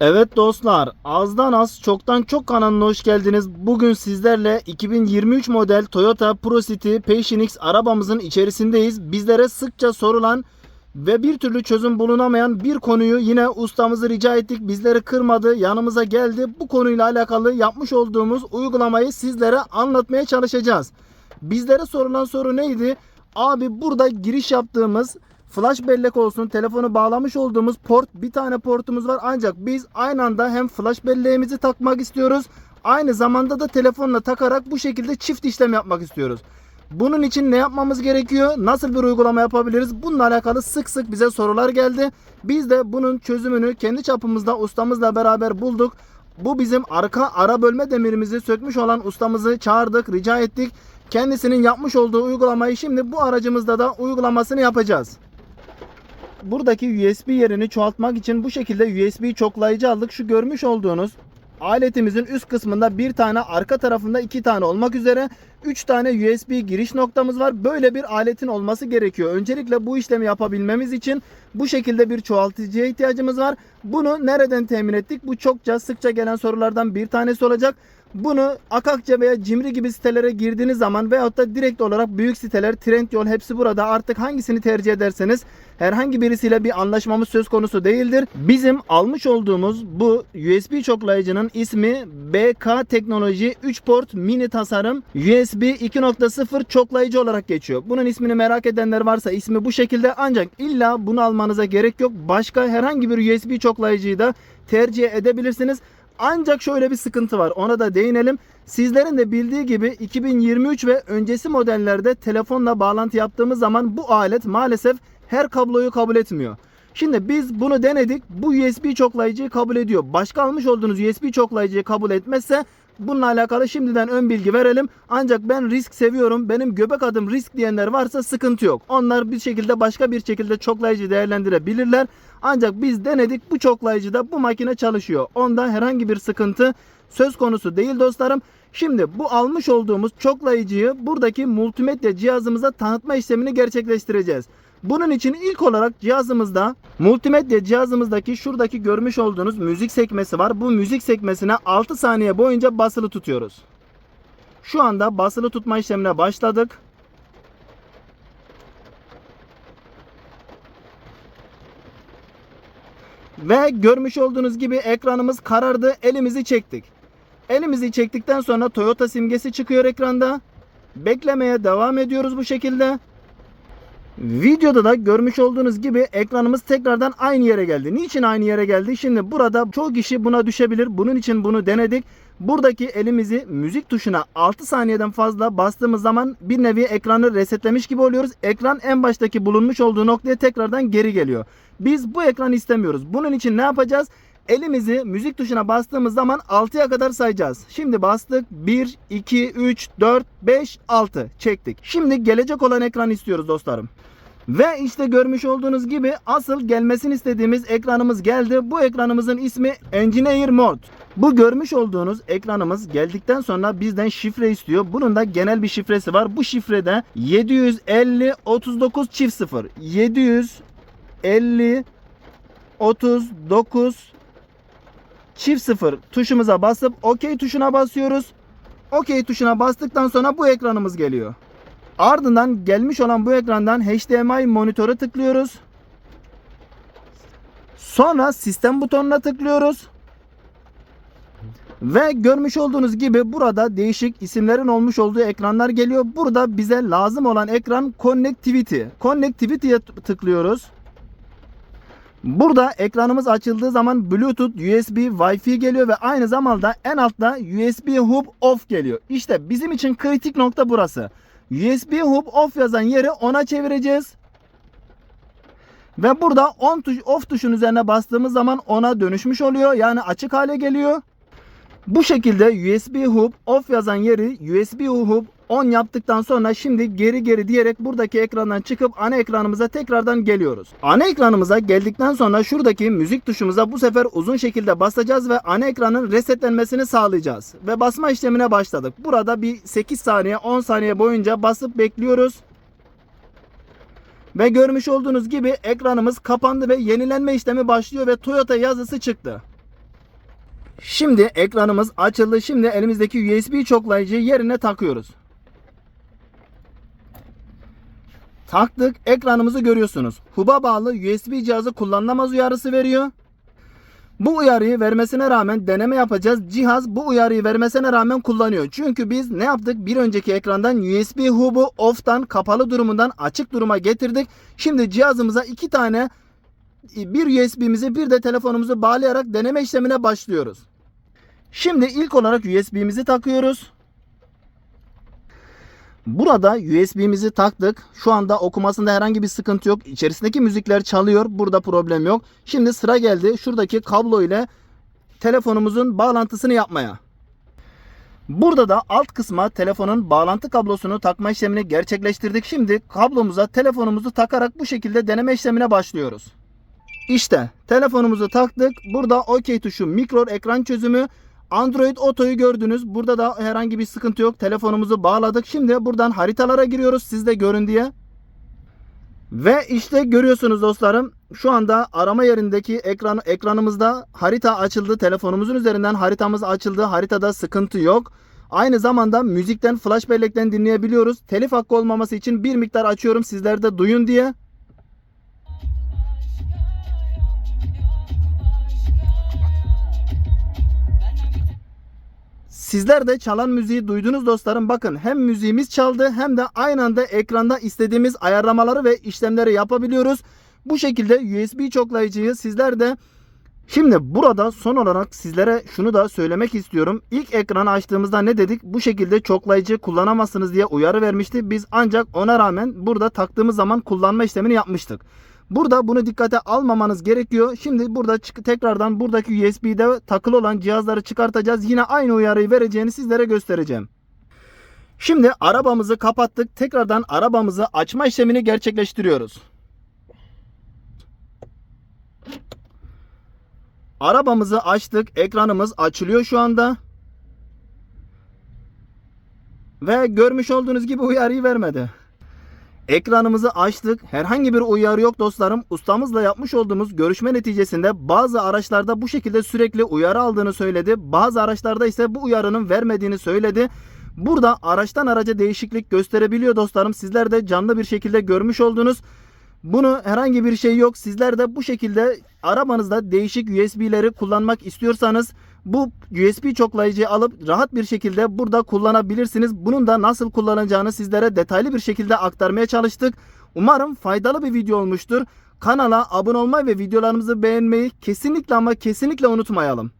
Evet dostlar, azdan az çoktan çok kanalına hoş geldiniz. Bugün sizlerle 2023 model Toyota Pro City Passion X arabamızın içerisindeyiz. Bizlere sıkça sorulan ve bir türlü çözüm bulunamayan bir konuyu yine ustamızı rica ettik. Bizleri kırmadı, yanımıza geldi. Bu konuyla alakalı yapmış olduğumuz uygulamayı sizlere anlatmaya çalışacağız. Bizlere sorulan soru neydi? Abi burada giriş yaptığımız flash bellek olsun telefonu bağlamış olduğumuz port bir tane portumuz var ancak biz aynı anda hem flash belleğimizi takmak istiyoruz aynı zamanda da telefonla takarak bu şekilde çift işlem yapmak istiyoruz. Bunun için ne yapmamız gerekiyor? Nasıl bir uygulama yapabiliriz? Bununla alakalı sık sık bize sorular geldi. Biz de bunun çözümünü kendi çapımızda ustamızla beraber bulduk. Bu bizim arka ara bölme demirimizi sökmüş olan ustamızı çağırdık, rica ettik. Kendisinin yapmış olduğu uygulamayı şimdi bu aracımızda da uygulamasını yapacağız. Buradaki USB yerini çoğaltmak için bu şekilde USB çoklayıcı aldık. Şu görmüş olduğunuz aletimizin üst kısmında bir tane arka tarafında iki tane olmak üzere 3 tane USB giriş noktamız var. Böyle bir aletin olması gerekiyor. Öncelikle bu işlemi yapabilmemiz için bu şekilde bir çoğaltıcıya ihtiyacımız var. Bunu nereden temin ettik? Bu çokça sıkça gelen sorulardan bir tanesi olacak. Bunu Akakçe veya Cimri gibi sitelere girdiğiniz zaman veyahut da direkt olarak büyük siteler, Trendyol hepsi burada. Artık hangisini tercih ederseniz herhangi birisiyle bir anlaşmamız söz konusu değildir. Bizim almış olduğumuz bu USB çoklayıcının ismi BK Teknoloji 3 port mini tasarım USB 2.0 çoklayıcı olarak geçiyor. Bunun ismini merak edenler varsa ismi bu şekilde ancak illa bunu almanıza gerek yok. Başka herhangi bir USB çoklayıcıyı da tercih edebilirsiniz. Ancak şöyle bir sıkıntı var. Ona da değinelim. Sizlerin de bildiği gibi 2023 ve öncesi modellerde telefonla bağlantı yaptığımız zaman bu alet maalesef her kabloyu kabul etmiyor. Şimdi biz bunu denedik. Bu USB çoklayıcıyı kabul ediyor. Başka almış olduğunuz USB çoklayıcıyı kabul etmezse bununla alakalı şimdiden ön bilgi verelim. Ancak ben risk seviyorum. Benim göbek adım risk diyenler varsa sıkıntı yok. Onlar bir şekilde başka bir şekilde çoklayıcı değerlendirebilirler. Ancak biz denedik bu çoklayıcıda bu makine çalışıyor. Onda herhangi bir sıkıntı söz konusu değil dostlarım. Şimdi bu almış olduğumuz çoklayıcıyı buradaki multimedya cihazımıza tanıtma işlemini gerçekleştireceğiz. Bunun için ilk olarak cihazımızda multimedya cihazımızdaki şuradaki görmüş olduğunuz müzik sekmesi var. Bu müzik sekmesine 6 saniye boyunca basılı tutuyoruz. Şu anda basılı tutma işlemine başladık. Ve görmüş olduğunuz gibi ekranımız karardı. Elimizi çektik. Elimizi çektikten sonra Toyota simgesi çıkıyor ekranda. Beklemeye devam ediyoruz bu şekilde. Videoda da görmüş olduğunuz gibi ekranımız tekrardan aynı yere geldi. Niçin aynı yere geldi? Şimdi burada çoğu kişi buna düşebilir. Bunun için bunu denedik. Buradaki elimizi müzik tuşuna 6 saniyeden fazla bastığımız zaman bir nevi ekranı resetlemiş gibi oluyoruz. Ekran en baştaki bulunmuş olduğu noktaya tekrardan geri geliyor. Biz bu ekranı istemiyoruz. Bunun için ne yapacağız? Elimizi müzik tuşuna bastığımız zaman 6'ya kadar sayacağız. Şimdi bastık. 1, 2, 3, 4, 5, 6 çektik. Şimdi gelecek olan ekranı istiyoruz dostlarım. Ve işte görmüş olduğunuz gibi asıl gelmesini istediğimiz ekranımız geldi. Bu ekranımızın ismi Engineer Mode. Bu görmüş olduğunuz ekranımız geldikten sonra bizden şifre istiyor. Bunun da genel bir şifresi var. Bu şifrede 750 39 çift 0. 750 39 çift 0 tuşumuza basıp OK tuşuna basıyoruz. OK tuşuna bastıktan sonra bu ekranımız geliyor. Ardından gelmiş olan bu ekrandan HDMI monitörü tıklıyoruz. Sonra sistem butonuna tıklıyoruz. Ve görmüş olduğunuz gibi burada değişik isimlerin olmuş olduğu ekranlar geliyor. Burada bize lazım olan ekran Connectivity. Connectivity'ye tıklıyoruz. Burada ekranımız açıldığı zaman Bluetooth, USB, Wi-Fi geliyor ve aynı zamanda en altta USB hub off geliyor. İşte bizim için kritik nokta burası. USB hub off yazan yeri ona çevireceğiz. Ve burada on tuş, off tuşun üzerine bastığımız zaman ona dönüşmüş oluyor. Yani açık hale geliyor. Bu şekilde USB hub off yazan yeri USB hub on yaptıktan sonra şimdi geri geri diyerek buradaki ekrandan çıkıp ana ekranımıza tekrardan geliyoruz. Ana ekranımıza geldikten sonra şuradaki müzik tuşumuza bu sefer uzun şekilde basacağız ve ana ekranın resetlenmesini sağlayacağız. Ve basma işlemine başladık. Burada bir 8 saniye 10 saniye boyunca basıp bekliyoruz. Ve görmüş olduğunuz gibi ekranımız kapandı ve yenilenme işlemi başlıyor ve Toyota yazısı çıktı. Şimdi ekranımız açıldı. Şimdi elimizdeki USB çoklayıcıyı yerine takıyoruz. Taktık. Ekranımızı görüyorsunuz. Hub'a bağlı USB cihazı kullanılamaz uyarısı veriyor. Bu uyarıyı vermesine rağmen deneme yapacağız. Cihaz bu uyarıyı vermesine rağmen kullanıyor. Çünkü biz ne yaptık? Bir önceki ekrandan USB hub'u off'tan kapalı durumundan açık duruma getirdik. Şimdi cihazımıza iki tane bir USB'mizi bir de telefonumuzu bağlayarak deneme işlemine başlıyoruz. Şimdi ilk olarak USB'mizi takıyoruz. Burada USB'mizi taktık. Şu anda okumasında herhangi bir sıkıntı yok. İçerisindeki müzikler çalıyor. Burada problem yok. Şimdi sıra geldi şuradaki kablo ile telefonumuzun bağlantısını yapmaya. Burada da alt kısma telefonun bağlantı kablosunu takma işlemini gerçekleştirdik. Şimdi kablomuza telefonumuzu takarak bu şekilde deneme işlemine başlıyoruz. İşte telefonumuzu taktık. Burada OK tuşu mikro ekran çözümü. Android Auto'yu gördünüz. Burada da herhangi bir sıkıntı yok. Telefonumuzu bağladık. Şimdi buradan haritalara giriyoruz. Siz de görün diye. Ve işte görüyorsunuz dostlarım. Şu anda arama yerindeki ekran ekranımızda harita açıldı. Telefonumuzun üzerinden haritamız açıldı. Haritada sıkıntı yok. Aynı zamanda müzikten flash bellekten dinleyebiliyoruz. Telif hakkı olmaması için bir miktar açıyorum sizler de duyun diye. Sizler de çalan müziği duydunuz dostlarım. Bakın hem müziğimiz çaldı hem de aynı anda ekranda istediğimiz ayarlamaları ve işlemleri yapabiliyoruz. Bu şekilde USB çoklayıcıyı sizler de Şimdi burada son olarak sizlere şunu da söylemek istiyorum. İlk ekranı açtığımızda ne dedik? Bu şekilde çoklayıcı kullanamazsınız diye uyarı vermişti. Biz ancak ona rağmen burada taktığımız zaman kullanma işlemini yapmıştık. Burada bunu dikkate almamanız gerekiyor. Şimdi burada tekrardan buradaki USB'de takılı olan cihazları çıkartacağız. Yine aynı uyarıyı vereceğini sizlere göstereceğim. Şimdi arabamızı kapattık. Tekrardan arabamızı açma işlemini gerçekleştiriyoruz. Arabamızı açtık. Ekranımız açılıyor şu anda. Ve görmüş olduğunuz gibi uyarıyı vermedi. Ekranımızı açtık. Herhangi bir uyarı yok dostlarım. Ustamızla yapmış olduğumuz görüşme neticesinde bazı araçlarda bu şekilde sürekli uyarı aldığını söyledi. Bazı araçlarda ise bu uyarının vermediğini söyledi. Burada araçtan araca değişiklik gösterebiliyor dostlarım. Sizler de canlı bir şekilde görmüş oldunuz. Bunu herhangi bir şey yok. Sizler de bu şekilde arabanızda değişik USB'leri kullanmak istiyorsanız bu USB çoklayıcıyı alıp rahat bir şekilde burada kullanabilirsiniz. Bunun da nasıl kullanacağını sizlere detaylı bir şekilde aktarmaya çalıştık. Umarım faydalı bir video olmuştur. Kanala abone olmayı ve videolarımızı beğenmeyi kesinlikle ama kesinlikle unutmayalım.